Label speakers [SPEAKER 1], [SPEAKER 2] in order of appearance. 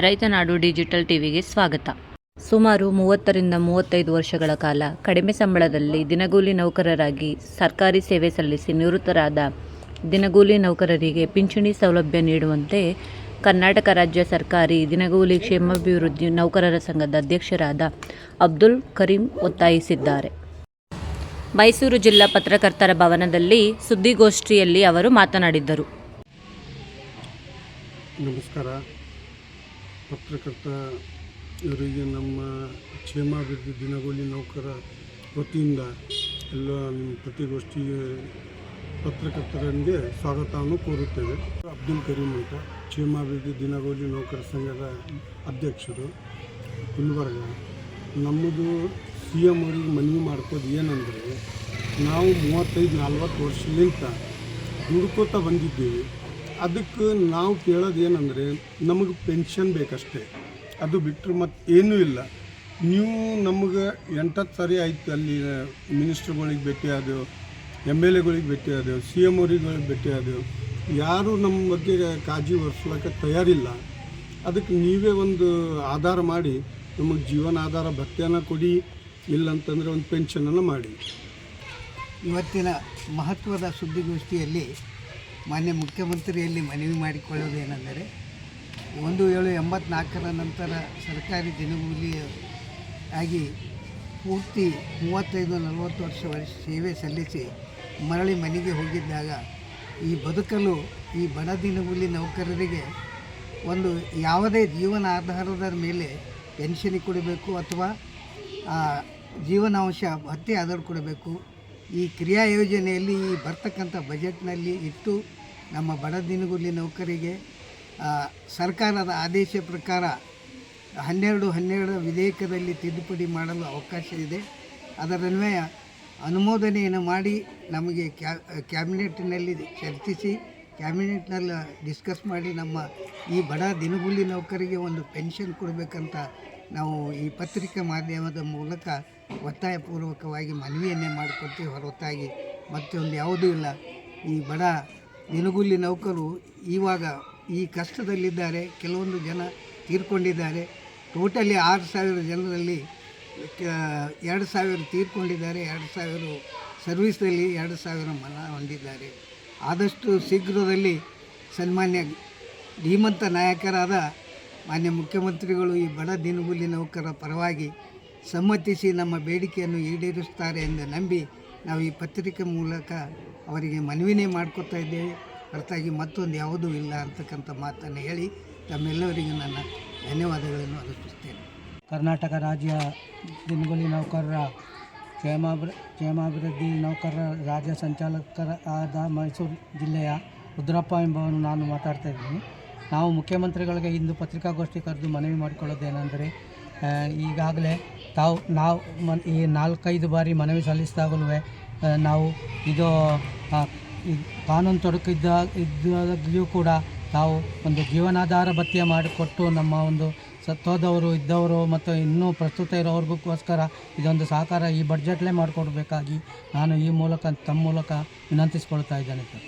[SPEAKER 1] ರೈತನಾಡು digital ಟಿವಿಗೆ ಸ್ವಾಗತ. ಸುಮಾರು ಮೂವತ್ತರಿಂದ ಮೂವತ್ತೈದು ವರ್ಷಗಳ ಕಾಲ ಕಡಿಮೆ ಸಂಬಳದಲ್ಲಿ ದಿನಗೂಲಿ ನೌಕರರಾಗಿ ಸರ್ಕಾರಿ ಸೇವೆ ಸಲ್ಲಿಸಿ ನಿವೃತ್ತರಾದ ದಿನಗೂಲಿ ನೌಕರರಿಗೆ ಪಿಂಚಣಿ ಸೌಲಭ್ಯ ನೀಡುವಂತೆ ಕರ್ನಾಟಕ ರಾಜ್ಯ ಸರ್ಕಾರಿ ದಿನಗೂಲಿ ಕ್ಷೇಮಾಭಿವೃದ್ಧಿ ನೌಕರರ ಸಂಘದ ಅಧ್ಯಕ್ಷರಾದ ಅಬ್ದುಲ್ ಕರೀಂ ಒತ್ತಾಯಿಸಿದ್ದಾರೆ. ಮೈಸೂರು ಜಿಲ್ಲಾ ಪತ್ರಕರ್ತರ ಭವನದಲ್ಲಿ ಸುದ್ದಿಗೋಷ್ಠಿಯಲ್ಲಿ ಅವರು ಮಾತನಾಡಿದ್ದರು.
[SPEAKER 2] ನಮಸ್ಕಾರ. ಪತ್ರಕರ್ತ ಇವರಿಗೆ ನಮ್ಮ ಕ್ಷೇಮಾಭಿವೃದ್ಧಿ ದಿನಗೂಲಿ ನೌಕರ ವತಿಯಿಂದ ಎಲ್ಲ ಪ್ರತಿಗೋಷ್ಠಿಗೆ ಪತ್ರಕರ್ತರಿಗೆ ಸ್ವಾಗತವನ್ನು ಕೋರುತ್ತೇವೆ. ಅಬ್ದುಲ್ ಕರೀಂ ಅಂತ ಕ್ಷೇಮಾಭಿವೃದ್ಧಿ ದಿನಗೂಲಿ ನೌಕರ ಸಂಘದ ಅಧ್ಯಕ್ಷರು ಗುಲ್ಬರ್ಗ. ನಮ್ಮದು ಸಿ ಎಂ ಅವ್ರಿಗೆ ಮನವಿ ಮಾಡ್ಕೋದು ಏನಂದರೆ ನಾವು ಮೂವತ್ತೈದು ನಲ್ವತ್ತು ವರ್ಷಲಿಂತ ದುಡ್ಕೋತಾ ಬಂದಿದ್ದೀವಿ. ಅದಕ್ಕೆ ನಾವು ಕೇಳೋದು ಏನಂದರೆ, ನಮಗೆ ಪೆನ್ಷನ್ ಬೇಕಷ್ಟೇ. ಅದು ಬಿಟ್ಟರೆ ಮತ್ತು ಏನೂ ಇಲ್ಲ. ನೀವು ನಮಗೆ ಎಂಟತ್ತು ಸಾರಿ ಆಯ್ತು ಅಲ್ಲಿ ಮಿನಿಸ್ಟ್ರ್ಗಳಿಗೆ ಭೇಟಿ ಆದೆವು ಎಂ ಎಲ್ ಎಗಳಿಗೆ ಭೇಟಿ ಆದೆವು ಸಿ ಎಂ ಅವರಿಗಳಿಗೆ ಭೇಟಿ ಆದೆವು ಯಾರೂ ನಮ್ಮ ಬಗ್ಗೆ ಕಾಳಜಿ ವಹಿಸ್ಲಿಕ್ಕೆ ತಯಾರಿಲ್ಲ. ಅದಕ್ಕೆ ನೀವೇ ಒಂದು ಆಧಾರ ಮಾಡಿ, ನಮಗೆ ಜೀವನ ಆಧಾರ ಭತ್ಯನ ಕೊಡಿ, ಇಲ್ಲಂತಂದರೆ ಒಂದು ಪೆನ್ಷನನ್ನು ಮಾಡಿ.
[SPEAKER 3] ಇವತ್ತಿನ ಮಹತ್ವದ ಸುದ್ದಿಗೋಷ್ಠಿಯಲ್ಲಿ ಮಾನ್ಯ ಮುಖ್ಯಮಂತ್ರಿಯಲ್ಲಿ ಮನವಿ ಮಾಡಿಕೊಳ್ಳೋದೇನೆಂದರೆ ಒಂದು ಏಳು ಎಂಬತ್ನಾಲ್ಕರ ನಂತರ ಸರ್ಕಾರಿ ದಿನಗೂಲಿ ಆಗಿ ಪೂರ್ತಿ ಮೂವತ್ತೈದು ನಲವತ್ತು ವರ್ಷ ವರ್ಷ ಸೇವೆ ಸಲ್ಲಿಸಿ ಮರಳಿ ಮನೆಗೆ ಹೋಗಿದ್ದಾಗ, ಈ ಬದುಕಲು, ಈ ಬಡ ದಿನಗೂಲಿ ನೌಕರರಿಗೆ ಒಂದು ಯಾವುದೇ ಜೀವನ ಆಧಾರದ ಮೇಲೆ ಪೆನ್ಷನ್ ಕೊಡಬೇಕು ಅಥವಾ ಜೀವನಾಂಶ ಭತ್ಯೆ ಆಧಾರ ಕೊಡಬೇಕು. ಈ ಕ್ರಿಯಾ ಯೋಜನೆಯಲ್ಲಿ ಈ ಬರ್ತಕ್ಕಂಥ ಬಜೆಟ್ನಲ್ಲಿ ಇಟ್ಟು ನಮ್ಮ ಬಡ ದಿನಗೂಲಿ ನೌಕರಿಗೆ ಸರ್ಕಾರದ ಆದೇಶ ಪ್ರಕಾರ ಹನ್ನೆರಡು ಹನ್ನೆರಡು ವಿಧೇಯಕದಲ್ಲಿ ತಿದ್ದುಪಡಿ ಮಾಡಲು ಅವಕಾಶ ಇದೆ. ಅದರನ್ವಯ ಅನುಮೋದನೆಯನ್ನು ಮಾಡಿ ನಮಗೆ ಕ್ಯಾ, ಕ್ಯಾಬಿನೆಟ್ನಲ್ಲಿ ಚರ್ಚಿಸಿ, ಕ್ಯಾಬಿನೆಟ್ನಲ್ಲಿ ಡಿಸ್ಕಸ್ ಮಾಡಿ ನಮ್ಮ ಈ ಬಡ ದಿನಗೂಲಿ ನೌಕರಿಗೆ ಒಂದು ಪೆನ್ಷನ್ ಕೊಡಬೇಕಂತ ನಾವು ಈ ಪತ್ರಿಕಾ ಮಾಧ್ಯಮದ ಮೂಲಕ ಒತ್ತಾಯಪೂರ್ವಕವಾಗಿ ಮನವಿಯನ್ನೇ ಮಾಡಿಕೊಡ್ತೀವಿ ಹೊರತಾಗಿ. ಮತ್ತೊಂದು ಯಾವುದೂ ಇಲ್ಲ. ಈ ಬಡ ದಿನಗೂಲಿ ನೌಕರು ಇವಾಗ ಈ ಕಷ್ಟದಲ್ಲಿದ್ದಾರೆ. ಕೆಲವೊಂದು ಜನ ತೀರ್ಕೊಂಡಿದ್ದಾರೆ. ಟೋಟಲಿ ಆರು ಸಾವಿರ ಜನರಲ್ಲಿ ಎರಡು ಸಾವಿರ ತೀರ್ಕೊಂಡಿದ್ದಾರೆ. ಎರಡು ಸಾವಿರ ಸರ್ವಿಸ್ನಲ್ಲಿ ಎರಡು ಸಾವಿರ ಮನ ಹೊಂದಿದ್ದಾರೆ. ಆದಷ್ಟು ಶೀಘ್ರದಲ್ಲಿ ಸನ್ಮಾನ್ಯ ಧೀಮಂತ ನಾಯಕರಾದ ಮಾನ್ಯ ಮುಖ್ಯಮಂತ್ರಿಗಳು ಈ ಬಡ ದಿನಗೂಲಿ ನೌಕರರ ಪರವಾಗಿ ಸಮ್ಮತಿಸಿ ನಮ್ಮ ಬೇಡಿಕೆಯನ್ನು ಈಡೇರಿಸ್ತಾರೆ ಎಂದು ನಂಬಿ ನಾವು ಈ ಪತ್ರಿಕೆ ಮೂಲಕ ಅವರಿಗೆ ಮನವಿನೇ ಮಾಡ್ಕೊತಾ ಇದ್ದೇವೆ. ಹೊರತಾಗಿ ಮತ್ತೊಂದು ಯಾವುದೂ ಇಲ್ಲ ಅಂತಕ್ಕಂಥ ಮಾತನ್ನು ಹೇಳಿ ತಮ್ಮೆಲ್ಲರಿಗೂ ನನ್ನ ಧನ್ಯವಾದಗಳನ್ನು ಅರ್ಪಿಸ್ತೇನೆ
[SPEAKER 4] ಕರ್ನಾಟಕ ರಾಜ್ಯ ದಿನಗೂಲಿ ನೌಕರರ ಕ್ಷೇಮಾಭಿ, ಕ್ಷೇಮಾಭಿವೃದ್ಧಿ ನೌಕರರ ರಾಜ್ಯ ಸಂಚಾಲಕರ ಆದ ಮೈಸೂರು ಜಿಲ್ಲೆಯ ರುದ್ರಪ್ಪ ಎಂಬವನು ನಾನು ಮಾತಾಡ್ತಾ ಇದ್ದೀನಿ. ನಾವು ಮುಖ್ಯಮಂತ್ರಿಗಳಿಗೆ ಇಂದು ಪತ್ರಿಕಾಗೋಷ್ಠಿ ಕರೆದು ಮನವಿ ಮಾಡಿಕೊಳ್ಳೋದೇನೆಂದರೆ ಈಗಾಗಲೇ ತಾವು, ನಾವು ಮನ್, ಈ ನಾಲ್ಕೈದು ಬಾರಿ ಮನವಿ ಸಲ್ಲಿಸಿದಾಗಲೂ ನಾವು ಇದು ಕಾನೂನು ತೊಡಕಿದ್ದ ಇದ್ದಾಗಲೂ ಕೂಡ ತಾವು ಒಂದು ಜೀವನಾಧಾರ ಭತ್ಯೆ ಮಾಡಿಕೊಟ್ಟು ನಮ್ಮ ಒಂದು ಸತ್ತೋದವರು ಇದ್ದವರು ಮತ್ತು ಇನ್ನೂ ಪ್ರಸ್ತುತ ಇರೋವ್ರಿಗೋಸ್ಕರ ಇದೊಂದು ಸಹಕಾರ ಈ ಬಡ್ಜೆಟ್ಲೇ ಮಾಡಿಕೊಡ್ಬೇಕಾಗಿ ನಾನು ಈ ಮೂಲಕ, ತಮ್ಮ ಮೂಲಕ ವಿನಂತಿಸ್ಕೊಳ್ತಾ ಇದ್ದೇನೆ ಸರ್.